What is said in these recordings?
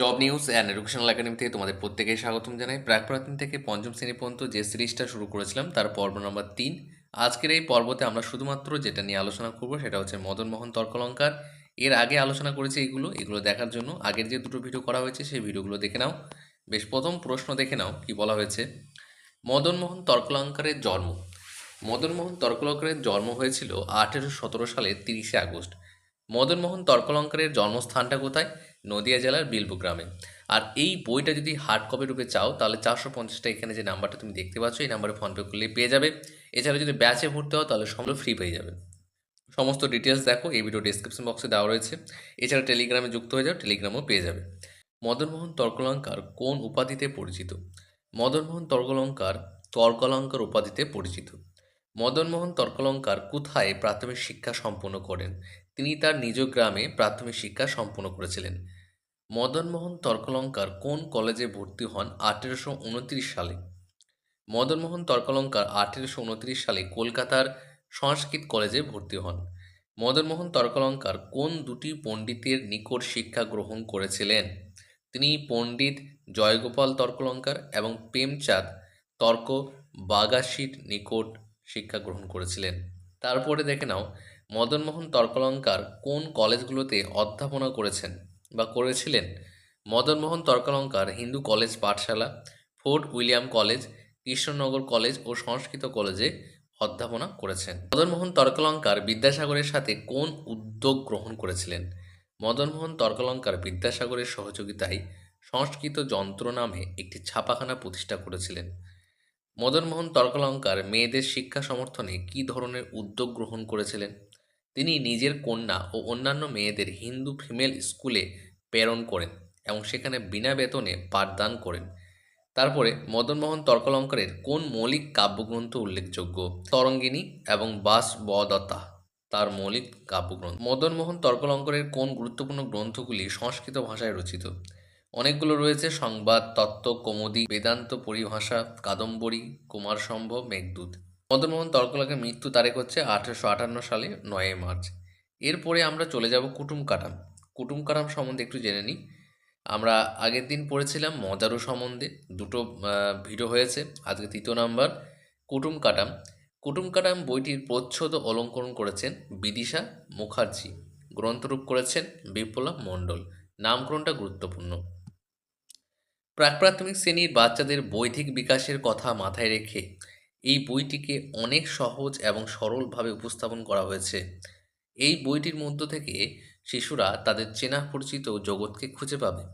Top news and educational academy থেকে তোমাদের প্রত্যেকেই স্বাগতম জানাই। প্রাক প্রাথমিক থেকে পঞ্চম শ্রেণি পর্যন্ত যে সিরিজটা শুরু করেছিলাম, তার পর্ব নম্বর তিন। আজকের এই পর্বতে আমরা শুধুমাত্র যেটা নিয়ে আলোচনা করব, সেটা হচ্ছে মদন মোহন তর্কলঙ্কার। এর আগে আলোচনা করেছি এগুলো এগুলো দেখার জন্য। আগের যে দুটো ভিডিও করা হয়েছে, সেই ভিডিওগুলো দেখে নাও। বেশ, প্রথম প্রশ্ন দেখে নাও, কি বলা হয়েছে? মদন মোহন তর্কলঙ্কারের জন্ম। মদন মোহন তর্কলঙ্কারের জন্ম হয়েছিল আঠেরোশো সতেরো সালের তিরিশে আগস্ট। মদন মোহন তর্কলঙ্কারের জন্মস্থানটা কোথায়? নদিয়া জেলার বিলবু গ্রামে। আর এই বইটা যদি হার্ড কপি রূপে চাও, তাহলে চারশো পঞ্চাশটা এখানে যে নাম্বারটা তুমি দেখতে পাচ্ছ, এই নাম্বারে ফোনপে করলে পেয়ে যাবে। এছাড়া যদি ব্যাচে ভর্তি হও, তাহলে সম্পূর্ণ ফ্রি পেয়ে যাবে। সমস্ত ডিটেলস দেখো, এই ভিডিও ডিসক্রিপশন বক্সে দেওয়া রয়েছে। এছাড়া টেলিগ্রামে যুক্ত হয়ে যাও টেলিগ্রামও পেয়ে যাবে। মদনমোহন তর্কলঙ্কার কোন উপাধিতে পরিচিত? মদনমোহন তর্কলঙ্কার তর্কলঙ্কার উপাধিতে পরিচিত। মদনমোহন তর্কলঙ্কার কোথায় প্রাথমিক শিক্ষা সম্পন্ন করেন? তিনি তার নিজ গ্রামে প্রাথমিক শিক্ষা সম্পন্ন করেছিলেন। মদনমোহন তর্কলঙ্কার কোন কলেজে ভর্তি হন আঠেরোশো উনত্রিশ সালে? মদনমোহন তর্কলঙ্কার আঠেরোশো উনত্রিশ সালে কলকাতার সংস্কৃত কলেজে ভর্তি হন। মদনমোহন তর্কলঙ্কার কোন দুটি পণ্ডিতের নিকট শিক্ষা গ্রহণ করেছিলেন? তিনি পণ্ডিত জয়গোপাল তর্কলঙ্কার এবং প্রেমচাঁদ তর্ক বাগাসির নিকট শিক্ষা গ্রহণ করেছিলেন। তারপরে দেখে নাও, মদনমোহন তর্কলঙ্কার কোন কলেজগুলোতে অধ্যাপনা করেছেন? বা করেছিলেন মদনমোহন তর্কালঙ্কার, হিন্দু কলেজ পাঠশালা, Fort William college, Krishnanagar college ও সংস্কৃত কলেজে অধ্যাপনা করেছেন। মদনমোহন তর্কালঙ্কার বিদ্যাসাগরের সাথে কোন উদ্যোগ গ্রহণ করেছিলেন? মদনমোহন তর্কালঙ্কার বিদ্যাসাগরের সহযোগিতায় সংস্কৃত যন্ত্র নামে একটি ছাপাখানা প্রতিষ্ঠা করেছিলেন। মদনমোহন তর্কালঙ্কার মেয়েদের শিক্ষা সমর্থনে কী ধরনের উদ্যোগ গ্রহণ করেছিলেন? তিনি নিজের কন্যা ও অন্যান্য মেয়েদের হিন্দু ফিমেল স্কুলে প্রেরণ করেন এবং সেখানে বিনা বেতনে পাঠদান করেন। তারপরে মদনমোহন তর্কলঙ্কারের কোন মৌলিক কাব্যগ্রন্থ উল্লেখযোগ্য? তরঙ্গিনী এবং বাস বদতা তার মৌলিক কাব্যগ্রন্থ। মদনমোহন তর্কলঙ্কারের কোন গুরুত্বপূর্ণ গ্রন্থগুলি সংস্কৃত ভাষায় রচিত? অনেকগুলো রয়েছে, সংবাদ, তত্ত্ব, কৌমুদী, বেদান্ত, পরিভাষা, কাদম্বরী কুমার সম্ভব মেঘদূত। মদনমোহন তর্কলাকের মৃত্যু তারিখ হচ্ছে আঠেরোশো আটান্ন সালে নয়ই মার্চ। এরপরে আমরা চলে যাব কুটুম কাটাম কুটুম কাটাম সম্বন্ধে একটু জেনে নিই। আমরা আগের দিন পড়েছিলাম মজারু সম্বন্ধে। দুটো ভিডিও হয়েছে। আজকে তৃতীয় নাম্বার কুটুম কাটাম কুটুম কাটাম বইটির প্রচ্ছদ অলঙ্করণ করেছেন বিদিশা মুখার্জি। গ্রন্থরূপ করেছেন বিপ্লব মণ্ডল। নামকরণটা গুরুত্বপূর্ণ। প্রাক প্রাথমিক শ্রেণির বাচ্চাদের বৈধিক বিকাশের কথা মাথায় রেখে এই বইটিকে অনেক সহজ এবং সরলভাবে উপস্থাপন করা হয়েছে। এই বইটির মধ্য থেকে শিশুরা তাদের চেনা পরিচিত জগৎকে খুঁজে পাবে।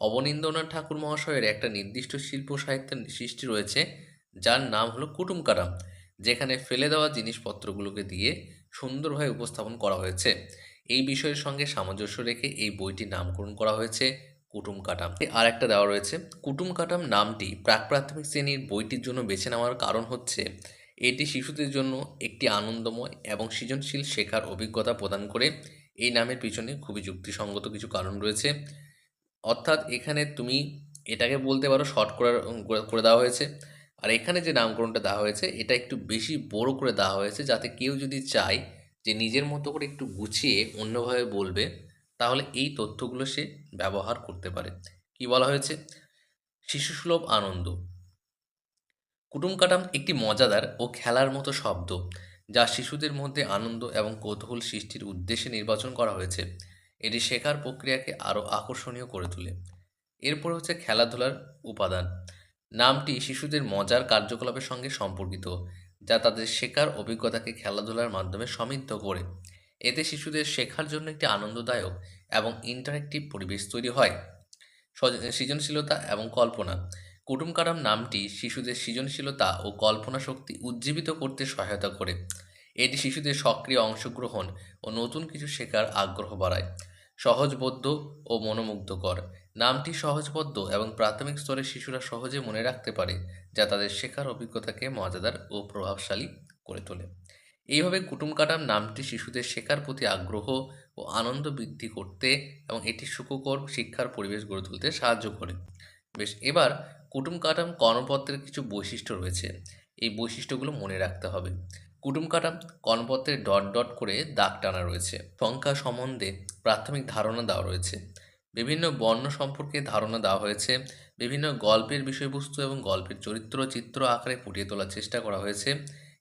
অবনীন্দ্রনাথ ঠাকুর মহাশয়ের একটা নির্দিষ্ট শিল্প সাহিত্যের সৃষ্টি রয়েছে, যার নাম হলো কুটুম কারাম যেখানে ফেলে দেওয়া জিনিসপত্রগুলোকে দিয়ে সুন্দরভাবে উপস্থাপন করা হয়েছে। এই বিষয়ের সঙ্গে সামঞ্জস্য রেখে এই বইটির নামকরণ করা হয়েছে কুটুম কাটাম। আর একটা দেওয়া রয়েছে। কুটুম কাটাম নামটি প্রাক প্রাথমিক শ্রেণির বইটির জন্য বেছে নেওয়ার কারণ হচ্ছে, এটি শিশুদের জন্য একটি আনন্দময় এবং সৃজনশীল শেখার অভিজ্ঞতা প্রদান করে। এই নামের পিছনে খুবই যুক্তিসঙ্গত কিছু কারণ রয়েছে। অর্থাৎ এখানে তুমি এটাকে বলতে পারো শর্ট করে করে দেওয়া হয়েছে। আর এখানে যে নামকরণটা দেওয়া হয়েছে, এটা একটু বেশি বড় করে দেওয়া হয়েছে, যাতে কেউ যদি চায় যে নিজের মতো করে একটু গুছিয়ে অন্যভাবে বলবে তাহলে এই তথ্যগুলো সে ব্যবহার করতে পারে। কি বলা হয়েছে? শিশুসুলভ আনন্দ। কুটুম কাটাম একটি মজাদার ও খেলার মতো শব্দ, যা শিশুদের মধ্যে আনন্দ এবং কৌতূহল সৃষ্টির উদ্দেশ্যে নির্বাচন করা হয়েছে। এটি শেখার প্রক্রিয়াকে আরও আকর্ষণীয় করে তোলে। এরপর হচ্ছে খেলাধুলার উপাদান। নামটি শিশুদের মজার কার্যকলাপের সঙ্গে সম্পর্কিত, যা তাদের শেখার অভিজ্ঞতাকে খেলাধুলার মাধ্যমে সমৃদ্ধ করে। এতে শিশুদের শেখার জন্য একটি আনন্দদায়ক এবং ইন্টারেক্টিভ পরিবেশ তৈরি হয়। সৃজনশীলতা এবং কল্পনা। কুটুমকারাম নামটি শিশুদের সৃজনশীলতা ও কল্পনা শক্তি উজ্জীবিত করতে সহায়তা করে। এটি শিশুদের সক্রিয় অংশগ্রহণ ও নতুন কিছু শেখার আগ্রহ বাড়ায়। সহজবোধ্য ও মনোমুগ্ধকর। নামটি সহজবদ্ধ এবং প্রাথমিক স্তরে শিশুরা সহজে মনে রাখতে পারে, যা তাদের শেখার অভিজ্ঞতাকে মজাদার ও প্রভাবশালী করে তোলে। এইভাবে কুটুম কাটাম নামটি শিশুদের শেখার প্রতি আগ্রহ ও আনন্দ বৃদ্ধি করতে এবং এটি সুখকর শিক্ষার পরিবেশ গড়ে তুলতে সাহায্য করে। বেশ, এবার কুটুম কাটাম কর্মপত্রের কিছু বৈশিষ্ট্য রয়েছে। এই বৈশিষ্ট্যগুলো মনে রাখতে হবে। কুটুম কাটাম কর্মপত্রে ডট ডট করে দাগ টানা রয়েছে। সংখ্যা সম্বন্ধে প্রাথমিক ধারণা দেওয়া রয়েছে। বিভিন্ন বর্ণ সম্পর্কে ধারণা দেওয়া হয়েছে। বিভিন্ন গল্পের বিষয়বস্তু এবং গল্পের চরিত্র চিত্র আকারে ফুটিয়ে তোলার চেষ্টা করা হয়েছে।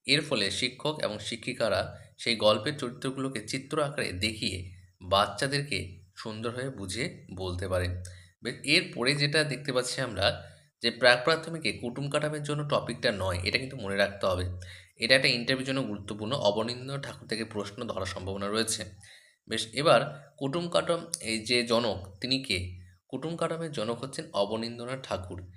এর ফলে শিক্ষক এবং শিক্ষিকারা সেই গল্পের চরিত্রগুলোকে চিত্র আকারে দেখিয়ে বাচ্চাদেরকে সুন্দরভাবে বুঝিয়ে বলতে পারে বে- এরপরে যেটা দেখতে পাচ্ছি আমরা যে প্রাক প্রাথমিকে কুটুম কাটামের জন্য টপিকটা নয়, এটা কিন্তু মনে রাখতে হবে। এটা একটা ইন্টারভিউর জন্য গুরুত্বপূর্ণ, অবনীন্দ্র ঠাকুর থেকে প্রশ্ন ধরার সম্ভাবনা রয়েছে। বেশ, এবার কুটুম কাটম, এই যে জনক, তিনি কে? কুটুম কাটমের জনক হচ্ছেন অবনীন্দ্রনাথ ঠাকুর।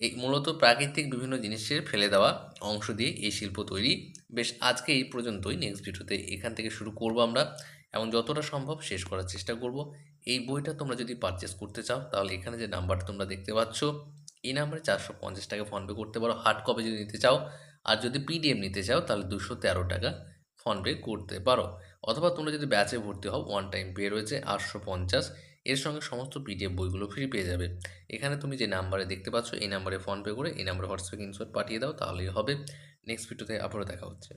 এই মূলত প্রাকৃতিক বিভিন্ন জিনিসের ফেলে দেওয়া অংশ দিয়ে এই শিল্প তৈরি। বেশ আজকে এই পর্যন্তই। নেক্সট ভিডিওতে এখান থেকে শুরু করব আমরা। এবং যতটা সম্ভব শেষ করার চেষ্টা করব। এই বইটা তোমরা যদি পারচেস করতে চাও, তাহলে এখানে যে নাম্বারটা তোমরা দেখতে পাচ্ছ, এই নাম্বারে চারশো পঞ্চাশ টাকা ফোনপে করতে পারো। হার্ড কপি যদি নিতে চাও, আর যদি পিডিএম নিতে চাও, তাহলে দুশো তেরো টাকা ফোনপে করতে পারো। অথবা তোমরা যদি ব্যাচে ভর্তি হও ওয়ান টাইম পে রয়েছে আটশো পঞ্চাশ। এর সঙ্গে সমস্ত পিডিএফ বইগুলো ফ্রি পেয়ে যাবে। এখানে তুমি যে নাম্বারে দেখতে পাচ্ছ, এই নাম্বারে ফোনপে করে, এই নাম্বারে হোয়াটসঅ্যাপ ইনশট পাঠিয়ে দাও, তাহলেই হবে। নেক্সট ভিডিওতে আবারও দেখা হচ্ছে।